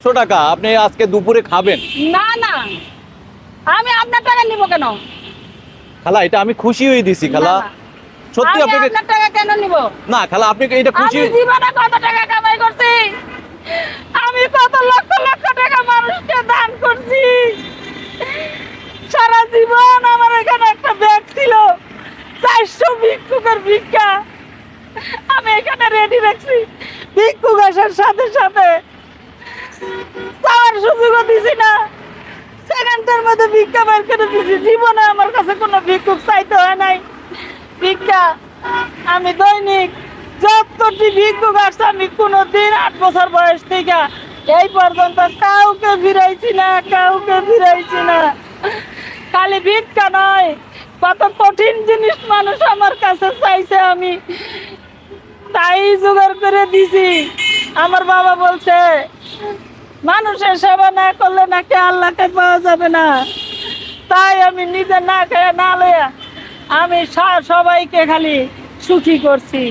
একশো টাকা আপনি আজকে দুপুরে খাবেন। না না। আমি আপনার টাকা নিব কেন? খালা এটা আমি খুশি হয়ে দিছি খালা। সত্যি আপনাকে টাকা কেন নিব? না খালা আপনি এটা খুশি জীবনে কত টাকা কামাই করছি? আমি কত লক্ষ লক্ষ টাকা মানুষকে দান করছি? সারা জীবন আমার এখানে একটা ব্যাগ ছিল চারশো ভিক্ষুকের ভিক্ষা। আমি এখানে রেডি রাখছি। ভিক্ষুক আসার সাথে সাথে সুযোগও দিছি না। সেকেন্ডের মধ্যে ভিক্ষা বের করে দিছি। জীবনে আমার কাছে কোনো ভিক্ষুক চাইতে হয় নাই। ভিক্ষা, আমি দৈনিক যতটি ভিক্ষুক আসছে, আমি কোনো দিন আট বছর বয়স থেকে এই পর্যন্ত কাউকে ফিরাইছি না, কাউকে ফিরাইছি না। খালি ভিক্ষা নয়, কত কঠিন জিনিস মানুষ আমার কাছে চাইছে আমি। তাই জোগাড় করে দিছি। আমার বাবা বলছে মানুষের সেবা না করলে নাকি আল্লাহকে পাওয়া যাবে না। তাই আমি নিজে না খেয়ে না লইয়া আমি সবাইকে খালি সুখী করছি।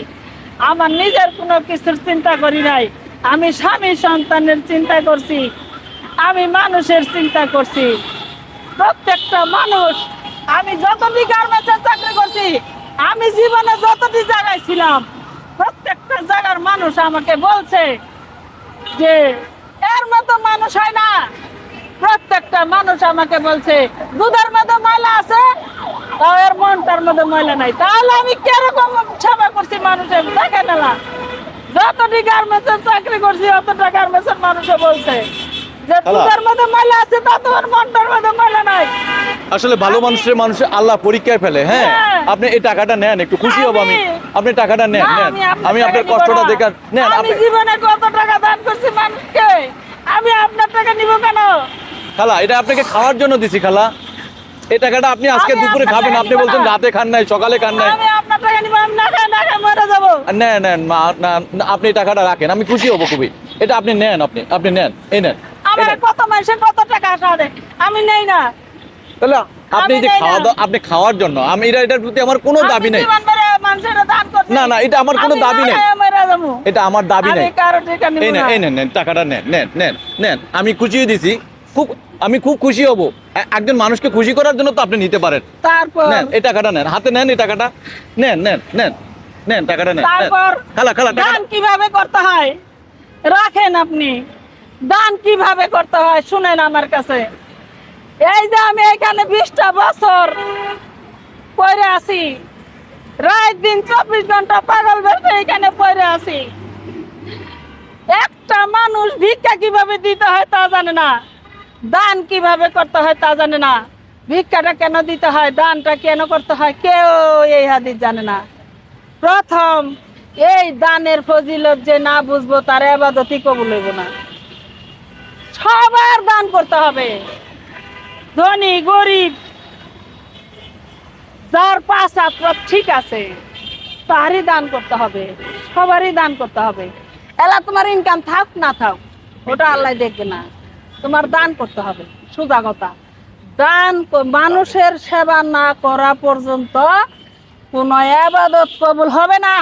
আমার নিজের কোনো কিছুর চিন্তা করি নাই। আমি স্বামী সন্তানের চিন্তা করছি। আমি মানুষের চিন্তা করছি। প্রত্যেকটা মানুষ, আমি যতটি গার্মেন্টসের চাকরি করছি, আমি জীবনে যতটি জায়গায় ছিলাম, প্রত্যেকটা জায়গার মানুষ আমাকে বলছে যে এর মতো মানুষ হয় না। প্রত্যেকটা মানুষ আমাকে বলছে দুধের মধ্যে ময়লা আছে? তাও এর মনটার মধ্যে ময়লা নাই। তাহলে আমি কীরকম সেবা করছি মানুষের? দেখে নিলাম যতটি গার্মেন্টসের চাকরি করছি অতটা গার্মেন্টসের মানুষে বলছে যে দুধের মধ্যে ময়লা আছে তা তোমার মনটার মধ্যে ময়লা নাই। আসলে ভালো মানুষের মানুষ আল্লাহ পরীক্ষায় ফেলে হ্যাঁ? হ্যাঁ। আপনি এই টাকাটা নেন একটু খুশি হব আমি- আপনি টাকাটা নেন নেন। আমি আপনার কষ্টটা না। দেখে নেন আমি জীবনে কত টাকা দান করছি মানুষকে? আমি আপনার টাকা নিব কেন? খালা এটা আপনাকে খাওয়ার জন্য দিছি খালা। এই টাকাটা আপনি আজকে দুপুরে খাবেন। আপনি বলছেন রাতে খান নাই সকালে খান নাই। আমি আপনার টাকা নিব আমি না খাই না খাই মরে যাব। নেন নেন মা না না, আপনি টাকাটা রাখেন আমি খুশি হব খুবই। এটা আপনি নেন আপনি আপনি নেন এই নেন কত মাসে কত টাকা আমি নেই না। তাহলে আপনি যে খাওয়া দাওয়া আপনি খাওয়ার জন্য আমি এটা এটার প্রতি আমার কোনো দাবি নেই। না, না, এটা আমার কোনো দাবি নেই। এটা আমার দাবি নেই। কারও টাকা নিব এই নেন এই নেন নেন টাকাটা নেন নেন নেন নেন আমি দিছি। খুব আমি খুব খুশি হব। একজন মানুষকে খুশি করার জন্য তো আপনি নিতে পারেন। তারপর? নেন এই টাকাটা নেন হাতে নেন এই টাকাটা। নেন নেন নেন নেন টাকাটা নেন। তারপর খালা খালা দান কীভাবে করতে হয়? রাখেন আপনি। দান কীভাবে করতে হয়? শুনেন আমার কাছে। এই যে আমি এখানে বিশটা বছর পরে আছি। রাত দিন চব্বিশ ঘণ্টা পাগল বেশে এখানে পরে আছি। একটা মানুষ ভিক্ষা কীভাবে দিতে হয় তা জানে না। দান কীভাবে করতে হয় তা জানে না। ভিক্ষাটা কেন দিতে হয়, দানটা কেন করতে হয়, কেউ এই হাদিস জানে না। প্রথম, এই দানের ফজিলত যে না বুঝব তার আবাদতই কবুল হইব না। সবার দান করতে হবে। ধনী, গরিব যার পাঁচ হাত ঠিক আছে, তারই দান করতে হবে, সবারই দান করতে হবে। এলা তোমার ইনকাম থাক, না থাক, ওটা আল্লাহ দেখবে না। তোমার দান করতে হবে, সোজা কথা। দান মানুষের সেবা না করা পর্যন্ত কোন আবাদত কবুল হবে না।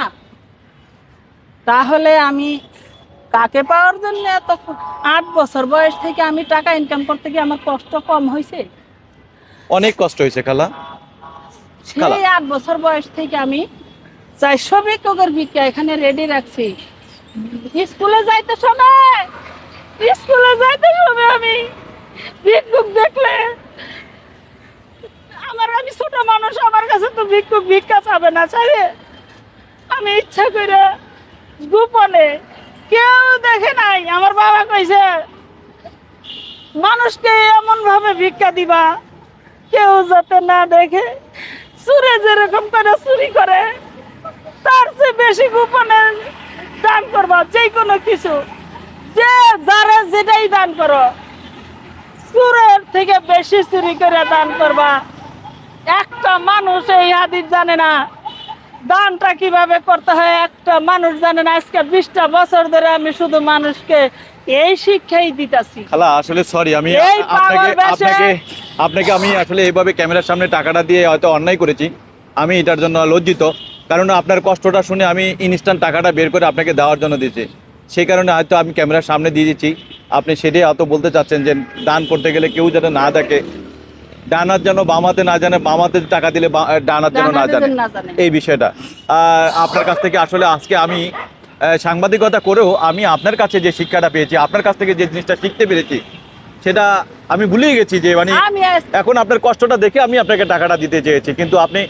তাহলে আমি কাকে পাওয়ার জন্য এত আট বছর বয়স থেকে আমি টাকা ইনকাম করতে গিয়ে আমার কষ্ট কম হয়েছে অনেক কষ্ট হয়েছে খালা। সেই আট বছর বয়স থেকে আমি চারশো ভিক্ষকের ভিক্ষা এখানে রেডি রাখছি। স্কুলে যাইতে সময় স্কুলে যাইতে সময় আমি ভিক্ষুক দেখলে। আমার আমি ছোট মানুষ আমার কাছে তো ভিক্ষুক ভিক্ষা চাবে না চাইবে আমি ইচ্ছা করে গোপনে কেউ দেখে নাই। আমার বাবা কইছে মানুষকে এমন ভাবে ভিক্ষা দিবা কেউ যাতে না দেখে চুরে যেরকম করে চুরি করে তার চেয়ে বেশি গোপনে দান করবা যে কোনো কিছু। যে যারা যেটাই দান করো চুরের থেকে বেশি চুরি করে দান করবা। একটা মানুষ এই হাদিস জানে না দানটা কীভাবে করতে হয় একটা মানুষ জানে না। আজকে বিশটা বছর ধরে আমি শুধু মানুষকে এই শিক্ষাই দিতাছি। আসলে সরি আমি আপনাকে আপনাকে আপনাকে আমি আসলে এইভাবে ক্যামেরার সামনে টাকাটা দিয়ে হয়তো অন্যায় করেছি। আমি এটার জন্য লজ্জিত। কারণ আপনার কষ্টটা শুনে আমি ইনস্ট্যান্ট টাকাটা বের করে আপনাকে দেওয়ার জন্য দিয়েছি। সেই কারণে হয়তো আমি ক্যামেরার সামনে দিয়ে দিচ্ছি। আপনি সেটাই হয়তো বলতে চাচ্ছেন যে দান করতে গেলে কেউ যেন না দেখে। ডানার যেন বামাতে না জানে বামাতে টাকা দিলে ডানার যেন না জানে। এই বিষয়টা। আহ, আপনার কাছ থেকে আসলে আজকে আমি সাংবাদিকতা করেও আমি আপনার কাছে যে শিক্ষাটা পেয়েছি আপনার কাছ থেকে যে জিনিসটা শিখতে পেরেছি সেটা আমি ভুলেই গেছি যে মানে এখন আপনার কষ্টটা দেখে আমি আপনাকে টাকাটা দিতে চেয়েছি। কিন্তু আপনি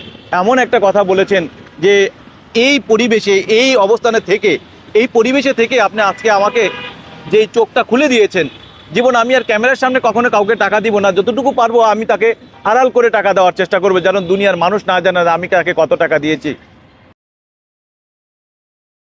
এমন একটা কথা বলেছেন যে এই পরিবেশে এই অবস্থানে থেকে এই পরিবেশে থেকে আপনি আজকে আমাকে যে চোখটা খুলে দিয়েছেন জীবন আমি আর ক্যামেরার সামনে কখনো কাউকে টাকা দিব না। যতটুকু পারব আমি তাকে আড়াল করে টাকা দেওয়ার চেষ্টা করব যেন দুনিয়ার মানুষ না জানে আমি তাকে কত টাকা দিয়েছি।